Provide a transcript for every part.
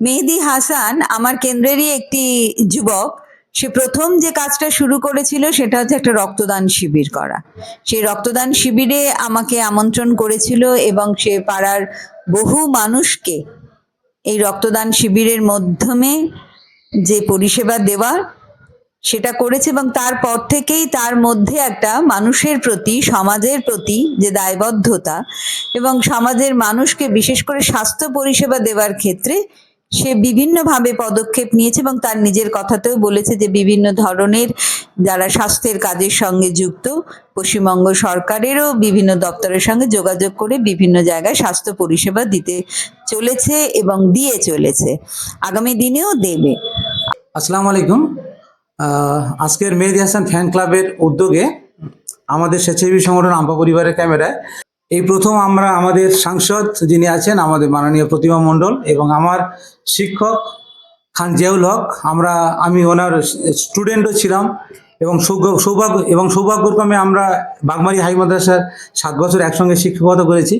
মেহেদি হাসান আমার কেন্দ্রেরই একটি যুবক। সে প্রথম যে কাজটা শুরু করেছিল সেটা হচ্ছে একটা রক্তদান শিবির করা। সেই রক্তদান শিবিরে আমাকে আমন্ত্রণ করেছিল এবং সে পাড়ার বহু মানুষকে এই রক্তদান শিবিরের মাধ্যমে যে পরিষেবা দেওয়া সেটা করেছে এবং তারপর থেকেই তার মধ্যে একটা মানুষের প্রতি, সমাজের প্রতি যে দায়বদ্ধতা এবং সমাজের মানুষকে বিশেষ করে স্বাস্থ্য পরিষেবা দেওয়ার ক্ষেত্রে সে বিভিন্নভাবে পদক্ষেপ নিয়েছে এবং তার নিজের কথাতেও বলেছে যে বিভিন্ন ধরনের যারা স্বাস্থ্যের কাজের সঙ্গে যুক্ত, পশ্চিমবঙ্গ সরকারেরও বিভিন্ন দপ্তরের সঙ্গে যোগাযোগ করে বিভিন্ন জায়গায় স্বাস্থ্য পরিষেবা দিতে চলেছে এবং দিয়ে চলেছে। আগামী দিনেও দেবে। আসসালামু আলাইকুম। আজকের মেহেদি হাসান ফ্যান ক্লাবের উদ্যোগে আমাদের স্বেচ্ছাসেবী সংগঠন আম্পা পরিবারের ক্যামেরায় এই প্রথম আমরা আমাদের সাংসদ যিনি আছেন আমাদের মাননীয় প্রতিমা মণ্ডল এবং আমার শিক্ষক খান জিয়াউল হক, আমরা, আমি ওনার স্টুডেন্টও ছিলাম এবং সৌভাগ্য, এবং সৌভাগ্যক্রমে আমরা বাগমারি হাই মাদ্রাসার সাত বছর একসঙ্গে শিক্ষকতা করেছি।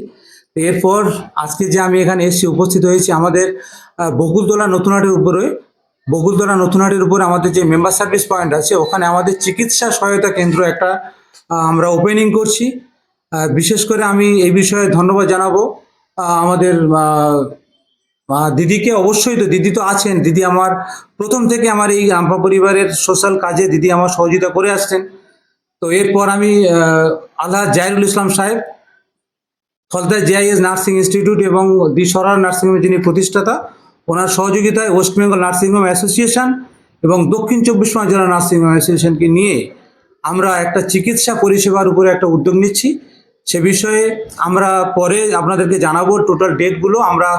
এরপর আজকে যে আমি এখানে এসেছি উপস্থিত হয়েছি আমাদের বকুলতলা নতুনহাটের উপরে বকুলতলা নতুনহাটের উপরে আমাদের যে মেম্বার সার্ভিস পয়েন্ট আছে, ওখানে আমাদের চিকিৎসা সহায়তা কেন্দ্র একটা আমরা ওপেনিং করছি। বিশেষ করে আমি এই বিষয়ে ধন্যবাদ জানাব। আমাদের দিদিকে অবশ্যই তো, দিদি তো আছেন, দিদি আমার প্রথম থেকে আমার এই আম্পা পরিবারের সোশ্যাল কাজে দিদি আমার সহযোগিতা করে আসছেন। তো এরপর আমি আল্লাহ জাহিরুল ইসলাম সাহেব ফলতা জেআইএস নার্সিং ইনস্টিটিউট এবং দি সরার নার্সিংহোমের যিনি প্রতিষ্ঠাতা ওনার সহযোগিতায় ওয়েস্ট বেঙ্গল নার্সিংহোম অ্যাসোসিয়েশন এবং দক্ষিণ চব্বিশ পরগনা জেলা নার্সিংহোম অ্যাসোসিয়েশনকে নিয়ে আমরা একটা চিকিৎসা পরিষেবার উপরে একটা উদ্যোগ নিচ্ছি। সে বিষয়ে আমরা পরে আপনাদেরকে জানাব টোটাল ডেটগুলো। আমরা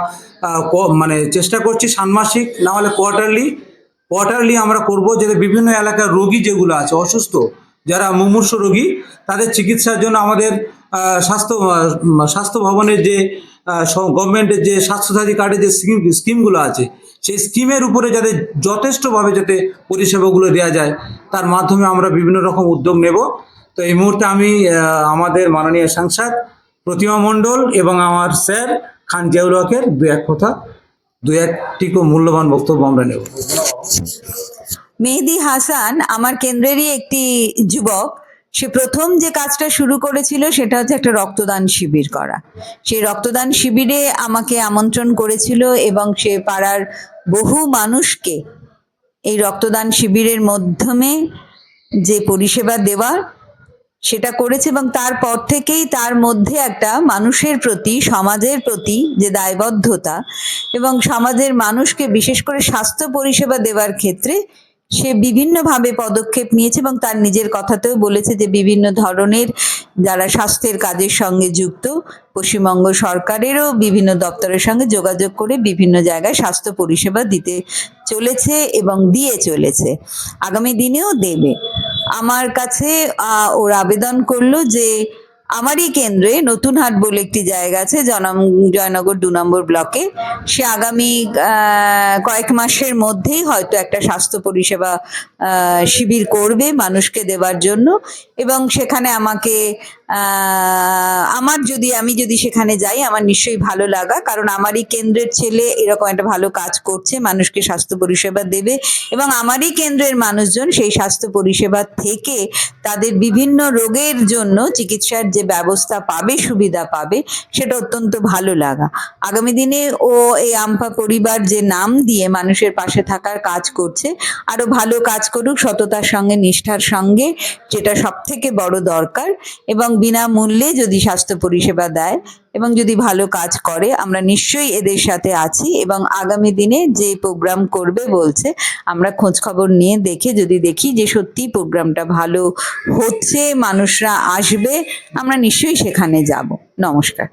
মানে চেষ্টা করছি ষান্মাসিক না হলে কোয়ার্টারলি কোয়ার্টারলি আমরা করব যাতে বিভিন্ন এলাকার রোগী যেগুলো আছে, অসুস্থ, যারা মুমূর্ষ রোগী, তাদের চিকিৎসার জন্য আমাদের স্বাস্থ্য স্বাস্থ্য ভবনের যে গভর্নমেন্টের যে স্বাস্থ্যসাথী কার্ডের যে স্কিম স্কিমগুলো আছে, সেই স্কিমের উপরে যাতে যথেষ্টভাবে যাতে পরিষেবাগুলো দেওয়া যায়, তার মাধ্যমে আমরা বিভিন্ন রকম উদ্যোগ নেব। তো এই মুহূর্তে আমি আমাদের মাননীয় সাংসদ প্রতিমা মণ্ডল এবং আমার স্যার খান জিয়াউল হকের দু এক কথা, দু একটিকো মূল্যবান বক্তব্য আমরা নেব। মেহেদি হাসান আমার কেন্দ্রেরই একটি যুবক। সে প্রথম যে কাজটা শুরু করেছিল সেটা হচ্ছে একটা রক্তদান শিবির করা। সেই রক্তদান শিবিরে আমাকে আমন্ত্রণ করেছিল এবং সে পাড়ার বহু মানুষকে এই রক্তদান শিবিরের মাধ্যমে যে পরিষেবা দেওয়া, সেটা করেছে এবং তারপর থেকেই তার মধ্যে একটা মানুষের প্রতি, সমাজের প্রতি যে দায়বদ্ধতা এবং সমাজের মানুষকে বিশেষ করে স্বাস্থ্য পরিষেবা দেওয়ার ক্ষেত্রে সে বিভিন্নভাবে পদক্ষেপ নিয়েছে এবং তার নিজের কথাতেও বলেছে যে বিভিন্ন ধরনের যারা স্বাস্থ্যের কাজের সঙ্গে যুক্ত, পশ্চিমবঙ্গ সরকারেরও বিভিন্ন দপ্তরের সঙ্গে যোগাযোগ করে বিভিন্ন জায়গায় স্বাস্থ্য পরিষেবা দিতে চলেছে এবং দিয়ে চলেছে। আগামী দিনেও দেবে। আমার কাছে ওর আবেদন করল যে আমারই কেন্দ্রে নতুন হাট বলে একটি জায়গা আছে, জনম, জয়নগর দু নম্বর ব্লকে। সে আগামী কয়েক মাসের মধ্যেই হয়তো একটা স্বাস্থ্য পরিষেবা শিবির করবে মানুষকে দেওয়ার জন্য। এবং সেখানে আমাকে আমার যদি, আমি যদি সেখানে যাই, আমার নিশ্চয়ই ভালো লাগা। কারণ আমারই কেন্দ্রের ছেলে এরকম একটা ভালো কাজ করছে, মানুষকে স্বাস্থ্য পরিষেবা দেবে। এবং আমারই কেন্দ্রের মানুষজন সেই স্বাস্থ্য পরিষেবা থেকে তাদের বিভিন্ন রোগের জন্য চিকিৎসার যে ব্যবস্থা পাবে, সুবিধা পাবে, সেটা অত্যন্ত ভালো লাগা। আগামী দিনে ও এই আমপা পরিবার যে নাম দিয়ে মানুষের পাশে থাকার কাজ করছে, আরও ভালো কাজ করুক, সততার সঙ্গে, নিষ্ঠার সঙ্গে, যেটা সব থেকে বড় দরকার। এবং বিনামূল্যে যদি স্বাস্থ্য পরিষেবা দেয় এবং যদি ভালো কাজ করে, আমরা নিশ্চয়ই এদের সাথে আছি। এবং আগামী দিনে যে প্রোগ্রাম করবে বলছে, আমরা খোঁজ খবর নিয়ে দেখে যদি দেখি যে সত্যি প্রোগ্রামটা ভালো হচ্ছে, মানুষরা আসবে আমরা নিশ্চয়ই সেখানে যাব। নমস্কার।